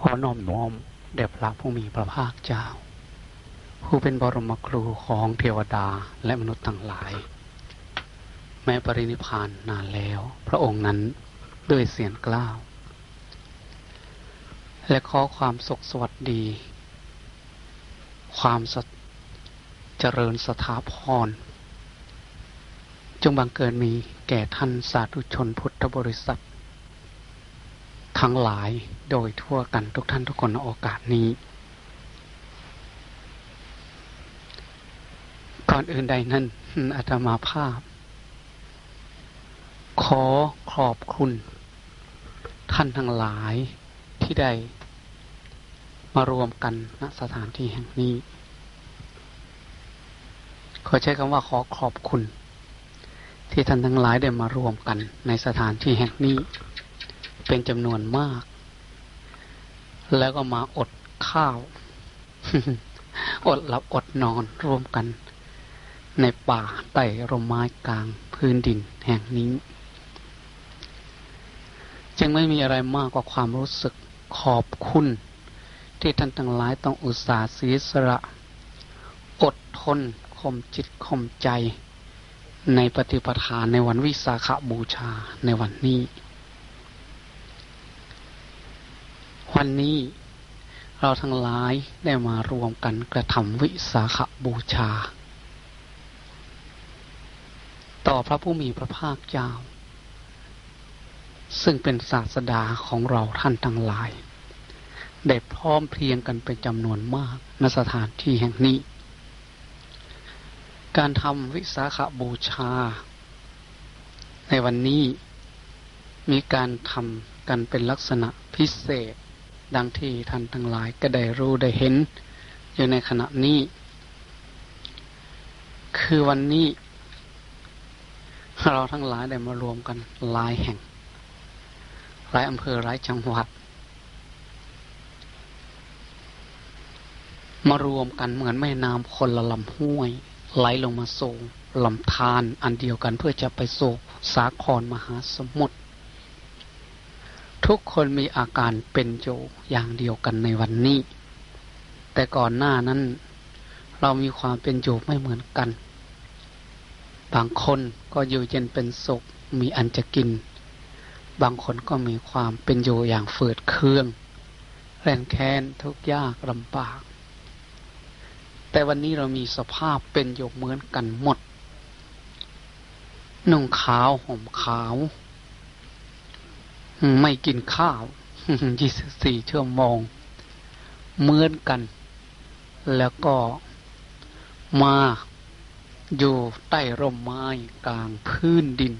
ขอน้อมน้อมเดบพระผู้มีพระภาคเจ้า ผู้เป็นบรมครูของเทวดาและมนุษย์ทั้งหลาย แม้ปรินิพานนานแล้ว พระองค์นั้นด้วยเสียงกล้าว และขอความสุขสวัสดี ความเจริญสถาพร จงบังเกิดมีแก่ท่านสาธุชนพุทธบริษัท ทั้งหลายโดยทั่วกันทุกท่านทุกคนในโอกาสนี้ ก่อนอื่นใดนั้นอาตมาภาพ ขอขอบคุณ ท่านทั้งหลายที่ได้มารวมกันณสถานที่แห่งนี้ ขอใช้คำว่าขอขอบคุณ ที่ท่านทั้งหลายได้มารวมกันในสถานที่แห่งนี้ เป็นจำนวนมาก แล้วก็มาอดข้าว อดหลับอดนอนร่วมกัน ในป่าใต้ร่มไม้กลางพื้นดินแห่งนี้ จึงไม่มีอะไรมากกว่าความรู้สึกขอบคุณ ที่ท่านทั้งหลายต้องอุตส่าห์เสียสละอดทนข่มจิตข่มใจ ในปฏิปทาในวันวิสาขบูชาในวันนี้ วันนี้เราทั้งหลายได้มารวมกันกระทำวิสาขบูชา ต่อพระผู้มีพระภาคเจ้า ซึ่งเป็นศาสดาของเราท่านทั้งหลาย ได้พร้อมเพรียงกันเป็นจำนวนมากณสถานที่แห่งนี้ การทำวิสาขบูชา ในวันนี้มีการทำกันเป็นลักษณะพิเศษ ดังที่ท่านทั้งหลายก็ได้รู้ได้เห็น อยู่ในขณะนี้ คือวันนี้ เราทั้งหลายได้มารวมกันหลายแห่ง หลายอำเภอหลายจังหวัด มารวมกันเหมือนแม่น้ำคนละลำห้วย ไหลลงมาสู่ลำธารอันเดียวกันเพื่อจะไปสู่สาครมหาสมุทร ทุกคนมีอาการเป็นอยู่อย่างเดียวกันในวันนี้ แต่ก่อนหน้านั้น เรามีความเป็นอยู่ไม่เหมือนกัน บางคนก็อยู่เย็นเป็นสุขมีอันจะกิน บางคนก็มีความเป็นอยู่อย่างฝืดเคืองแรนแค้นทุกยากลำบาก แต่วันนี้เรามีสภาพเป็นอยู่เหมือนกันหมดนุ่งขาวห่มขาว ไม่กินข้าวยี่สิบสี่ชั่วโมงเหมือนกัน แล้วก็มาอยู่ใต้ร่มไม้กลางพื้นดิน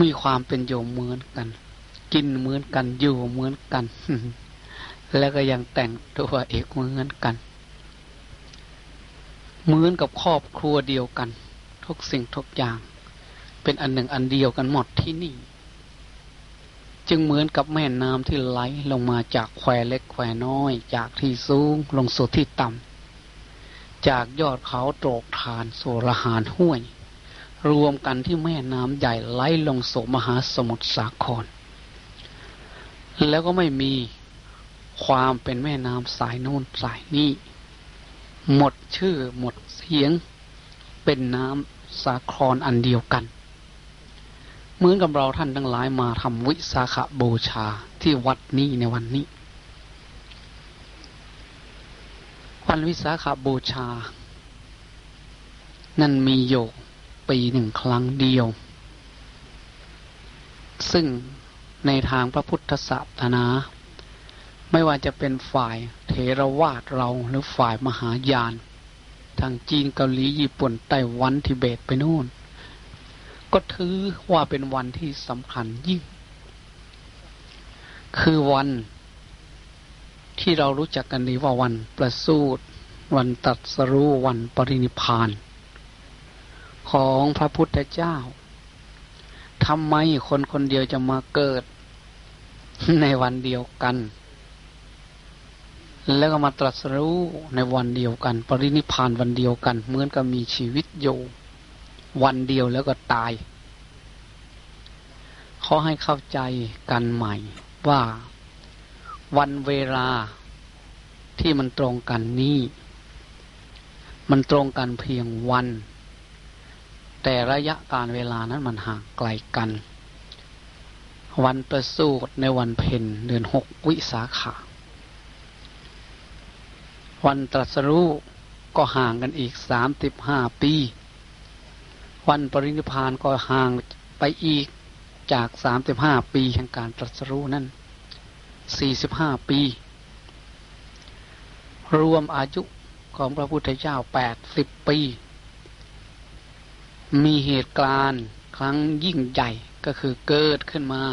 มีความเป็นอยู่เหมือนกัน กินเหมือนกันอยู่เหมือนกัน แล้วก็ยังแต่งตัวเอกเหมือนกัน เหมือนกับครอบครัวเดียวกัน ทุกสิ่งทุกอย่าง เป็นอันหนึ่งอันเดียวกันหมดที่นี่ จึงเหมือนกับแม่น้ำที่ไหลลงมาจากแควเล็กแควน้อย จากที่สูงลงสู่ที่ต่ำจากยอดเขาโตกทานสู่ระหานห้วย รวมกันที่แม่น้ำใหญ่ไหลลงสู่มหาสมุทรสาคร แล้วก็ไม่มีความเป็นแม่น้ำสายโน้นสายนี้ หมดชื่อหมดเสียง เป็นน้ำสาครอันเดียวกัน เหมือนกับเราท่านทั้งหลายมาทำวิสาขบูชาที่วัดนี้ในวันนี้ วันวิสาขบูชา นั่นมีอยู่ปีหนึ่งครั้งเดียว ซึ่งในทางพระพุทธศาสนา ไม่ว่าจะเป็นฝ่ายเทรวาสเราหรือฝ่ายมหายาน ทางจีนเกาหลีญี่ปุ่นไต้หวันทิเบตไปโน่น ก็ถือว่าเป็นวันที่สำคัญยิ่ง คือวันที่เรารู้จักกันดีว่าวันประสูติวันตัดสรู้วันปรินิพาน ของพระพุทธเจ้าทำไมคนคนเดียวจะมาเกิด ในวันเดียวกัน แล้วก็มาตรัสรู้ในวันเดียวกัน ปรินิพานวันเดียวกัน เหมือนกับมีชีวิตอยู่ วันเดียวแล้วก็ตายขอให้เข้าใจกันใหม่ว่าวันเวลาที่มันตรงกันนี้ มันตรงกันเพียงวัน แต่ระยะการเวลานั้นมันห่างไกลกัน วันประสูติในวันเพ็ญเดือนหกวิสาขา วันตรัสรู้ก็ห่างกันอีกสามสิบห้าปี วันปรินิพานก็ห่างไปอีกจากสามสิบห้าปีแห่งการตรัสรู้นั้นสี่สิบห้าปี รวมอายุของพระพุทธเจ้าแปดสิบปี มีเหตุการณ์ครั้งยิ่งใหญ่ก็คือเกิดขึ้นมา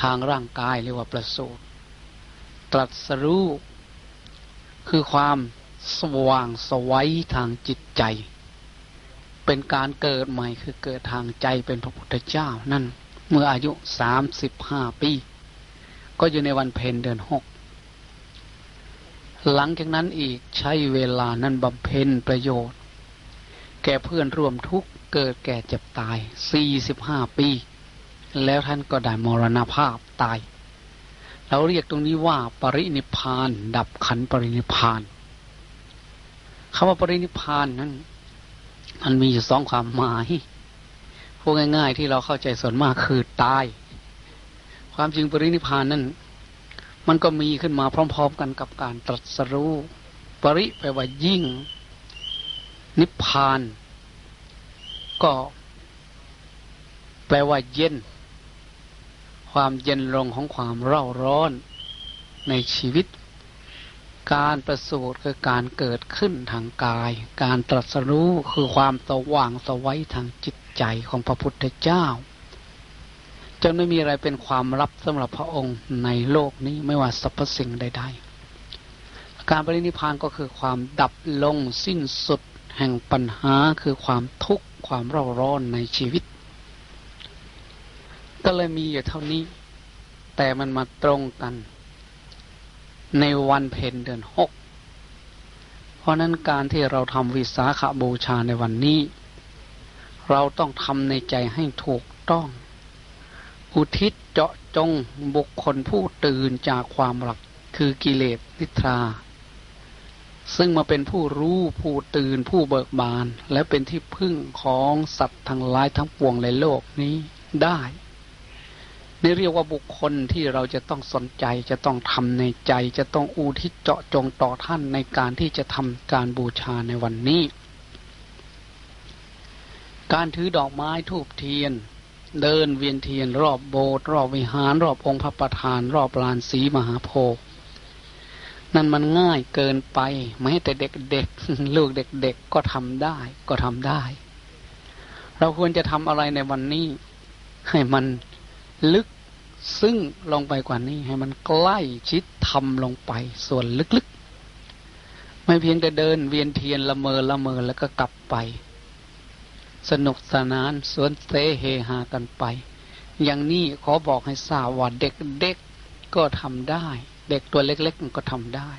ทางร่างกายเรียกว่าประสูติตรัสรู้ คือความสว่างสวัยทางจิตใจ เป็นการเกิดใหม่คือเกิดทางใจเป็นพระพุทธเจ้านั่น เมื่ออายุสามสิบห้าปี ก็อยู่ในวันเพ็ญเดือนหกหลังจากนั้นอีกใช้เวลานั้นบำเพ็ญประโยชน์ แก่เพื่อนร่วมทุกเกิดแก่เจ็บตายสี่สิบห้าปี แล้วท่านก็ได้มรณภาพตาย เราเรียกตรงนี้ว่าปรินิพาน ดับขันปรินิพานคำว่าปรินิพานนั้น มันมีอยู่สองความหมายพูดง่าย ๆ ที่เราเข้าใจส่วนมากคือตาย ความจริงปรินิพานนั้นมันก็มีขึ้นมาพร้อม ๆ กันกับการตรัสรู้ ปริแปลว่ายิ่ง นิพพาน ก็แปลว่าเย็น ความเย็นลงของความเร่าร้อนในชีวิต การประสูติคือการเกิดขึ้นทางกาย การตรัสรู้คือความสว่างสวัยทางจิตใจของพระพุทธเจ้าจนไม่มีอะไรเป็นความลับสำหรับพระองค์ในโลกนี้ไม่ว่าสรรพสิ่งใด ๆ การปรินิพานก็คือความดับลงสิ้นสุดแห่งปัญหาคือความทุกข์ความเร่าร้อนในชีวิต ก็เลยมีอยู่เท่านี้ แต่มันมาตรงกัน ในวันเพ็ญเดือนหก เพราะนั้นการที่เราทำวิสาขาบูชาในวันนี้ เราต้องทำในใจให้ถูกต้อง อุทิศเจาะจงบุคคลผู้ตื่นจากความหลับคือกิเลสนิทรา ซึ่งมาเป็นผู้รู้ผู้ตื่นผู้เบิกบาน และเป็นที่พึ่งของสัตว์ทั้งหลายทั้งปวงในโลกนี้ได้ นี่เรียกว่าบุคคลที่เราจะต้องสนใจจะต้องทำในใจ จะต้องอุทิศเจาะจงต่อท่านในการที่จะทำการบูชาในวันนี้ การถือดอกไม้ทูบเทียน เดินเวียนเทียน รอบโบสถ์รอบวิหาร รอบองค์พระประธาน รอบลานสีมหาโพธิ์นั่นมันง่ายเกินไปไม่แต่เด็กๆลูกเด็กๆก็ทำได้ก็ทำได้ เราควรจะทำอะไรในวันนี้ ให้มัน ลึกซึ่งลงไปกว่านี้ ให้มันใกล้ชิดทำลงไป ส่วนลึกๆ ไม่เพียงแต่เดิน เวียนเทียนละเมอละเมอแล้วก็กลับไป สนุกสนานสวนเสเฮฮากันไป อย่างนี้ขอบอกให้ทราบว่าเด็กๆก็ทำได้ เด็กตัวเล็กๆก็ทำได้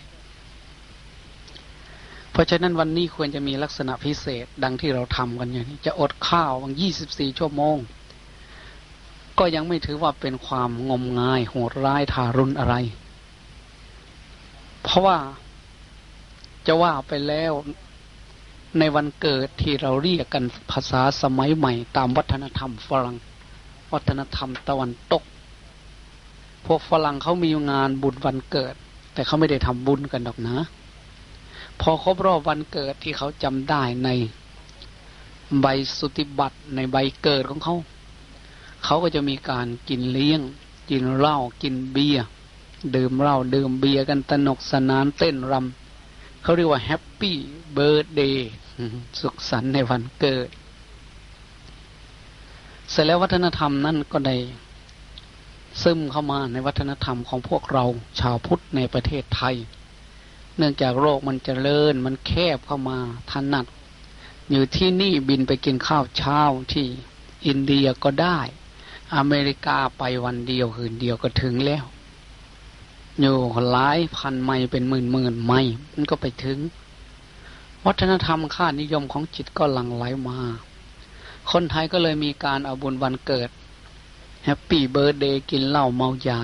เพราะฉะนั้นวันนี้ควรจะมีลักษณะพิเศษ ดังที่เราทำกันอย่างนี้ จะอดข้าววังยี่สิบสี่ชั่วโมง ก็ยังไม่ถือว่าเป็นความงมงายโหดร้ายทารุณอะไร เพราะว่าจะว่าไปแล้วในวันเกิดที่เราเรียกกันภาษาสมัยใหม่ ตามวัฒนธรรมฝรั่ง วัฒนธรรมตะวันตก พวกฝรั่งเขามีงานบุญวันเกิด แต่เขาไม่ได้ทำบุญกันดอกนะ พอครบรอบวันเกิดที่เขาจำได้ในใบสุติบัตรในใบเกิดของเขา เขาก็จะมีการกินเลี้ยง กินเหล้ากินเบียร์ดื่มเหล้าดื่มเบียร์กันตนกสนานเต้นรำเขาเรียกว่าแฮปปี้เบิร์ดเดย์สุขสันต์ในวันเกิด เสร็จแล้ววัฒนธรรมนั่นก็ได้ซึมเข้ามาในวัฒนธรรมของพวกเราชาวพุทธในประเทศไทย เนื่องจากโลกมันจเจริญมันแคบเข้ามาถนัด อยู่ที่นี่บินไปกินข้าวเช้าที่อินเดียก็ได้ อเมริกาไปวันเดียวคืนเดียวก็ถึงแล้ว อยู่หลายพันไมเป็นหมื่นหมื่นไมมันก็ไปถึง วัฒนธรรมค่านิยมของจิตก็หลั่งไหลมา คนไทยก็เลยมีการเอาบุญวันเกิดแฮปปี้เบิร์ดเดย์กินเหล้าเมายา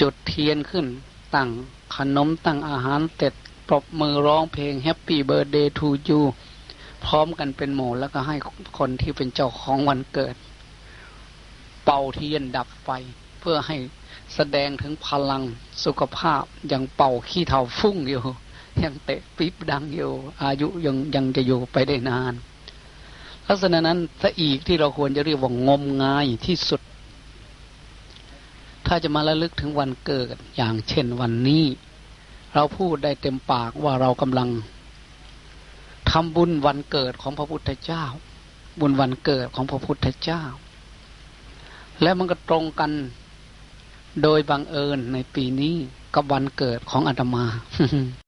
จุดเทียนขึ้นตั้งขนมตั้งอาหารเสร็จปรบมือร้องเพลง Happy Birthday to you พร้อมกันเป็นหมู่แล้วก็ให้คนที่เป็นเจ้าของวันเกิด เป่าเทียนดับไฟ เพื่อให้แสดงถึงพลังสุขภาพยังเป่าขี้เถาฟุ้งอยู่ ยังเตะปิ๊บดังอยู่ อายุยังยังจะอยู่ไปได้นาน ลักษณะนั้นซะอีกที่เราควรจะเรียกว่างมงายที่สุด ถ้าจะมาระลึกถึงวันเกิดอย่างเช่นวันนี้ เราพูดได้เต็มปากว่าเรากำลังทำบุญวันเกิดของพระพุทธเจ้า บุญวันเกิดของพระพุทธเจ้า และมันก็ตรงกันโดยบังเอิญในปีนี้กับวันเกิดของอาตมา